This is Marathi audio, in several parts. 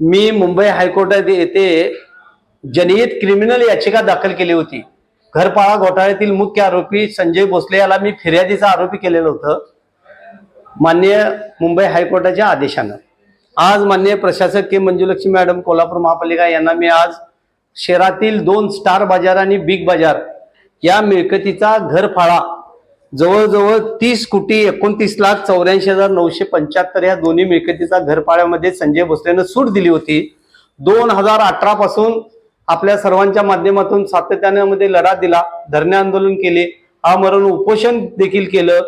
मी मुंबई हायकोर्टात येथे जनहित क्रिमिनल याचिका दाखल केली होती. घरपाळा घोटाळ्यातील मुख्य आरोपी संजय भोसले याला मी फिर्यादीचा आरोपी केलेलं होतं मान्य मुंबई हायकोर्टाच्या आदेशानं. आज मान्य प्रशासक के मंजुलक्ष्मी मॅडम कोल्हापूर महापालिका यांना मी आज शहरातील दोन स्टार बाजार आणि बिग बाजार या मिळकतीचा घरफाळा जवळजवळ तीस कोटी एकोणतीस लाख चौऱ्याऐंशी हजार नऊशे पंच्याहत्तर या दोन्ही मिळकतीचा घरफाळ्यामध्ये संजय भोसलेनं सूट दिली होती. दोन हजार अठरा पासून आपल्या सर्वांच्या माध्यमातून सातत्याने मध्ये लढा दिला धरणे आंदोलन केले आमरण उपोषण देखील केलं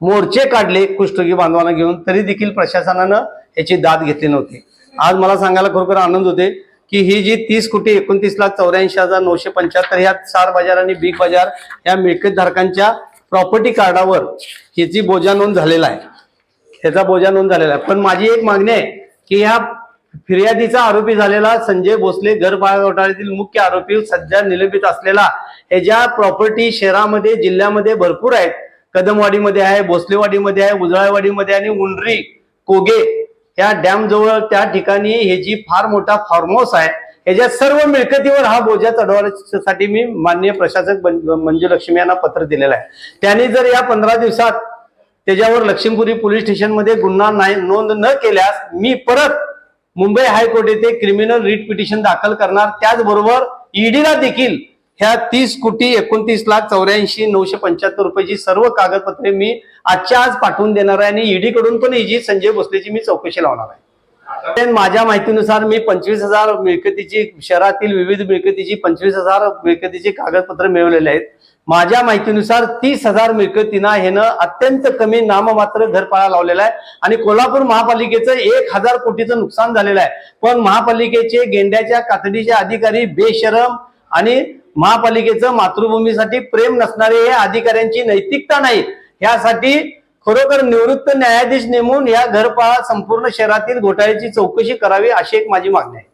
मोर्चे काढले कुष्ठरोगी बांधवांना घेऊन तरी देखील प्रशासनानं याची दाद घेतली नव्हती. आज मला सांगायला खरोखर आनंद होते की ही जी तीस कोटी एकोणतीस लाख चौऱ्याऐंशी हजार नऊशे पंच्याहत्तर ह्या स्टार बाजार आणि बिग बाजार या मिळकत धारकांच्या प्रॉपर्टी कार्डावर ह्याची बोजा नोंद झालेला आहे. ह्याचा बोजा नोंद झालेला आहे. पण माझी एक मागणी आहे की ह्या फिर्यादीचा आरोपी झालेला संजय भोसले घरबाळ घोटाळ्यातील मुख्य आरोपी सध्या निलंबित असलेला ह्याच्या प्रॉपर्टी शहरामध्ये जिल्ह्यामध्ये भरपूर आहेत. कदमवाडीमध्ये आहे भोसलेवाडीमध्ये आहे उजळावाडीमध्ये आणि उंडरी कोगे या डॅम जवळ त्या ठिकाणी ह्याची फार मोठा फार्म हाऊस आहे. याच्या सर्व मिळकतीवर हा बोजा चढवण्यासाठी मी माननीय प्रशासक मंजुलक्ष्मी मंजू लक्ष्मी यांना पत्र दिलेलं आहे. त्यांनी जर या पंधरा दिवसात त्याच्यावर लक्ष्मीपुरी पोलीस स्टेशनमध्ये गुन्हा नाही नोंद न केल्यास मी परत मुंबई हायकोर्ट येथे क्रिमिनल रिट पिटिशन दाखल करणार. त्याचबरोबर ईडीला देखील ह्या तीस कोटी एकोणतीस लाख चौऱ्याऐंशी नऊशे पंच्याहत्तर रुपयाची सर्व कागदपत्रे मी आजच्या आज पाठवून देणार आहे आणि ईडीकडून पण ही जी संजय भोसलेची मी चौकशी लावणार आहे. माझ्या माहितीनुसार मी पंचवीस हजार मिळकतीची शहरातील विविध मिळकतीची पंचवीस हजार मिळकतीची कागदपत्र मिळवलेले आहेत. माझ्या माहितीनुसार तीस हजार मिळकतीना हेनं अत्यंत कमी नाममात्र घरपाळा लावलेला आहे आणि कोल्हापूर महापालिकेचं एक हजार कोटीचं नुकसान झालेलं आहे. पण महापालिकेचे गेंड्याच्या कातडीचे अधिकारी बेशरम आणि महापालिकेचं मातृभूमीसाठी प्रेम नसणारे हे अधिकाऱ्यांची नैतिकता नाही. यासाठी खरोखर निवृत्त न्यायाधीश नेमून या घरपाळा संपूर्ण शहरातील घोटाळ्याची चौकशी करावी अशी एक माझी मागणी आहे.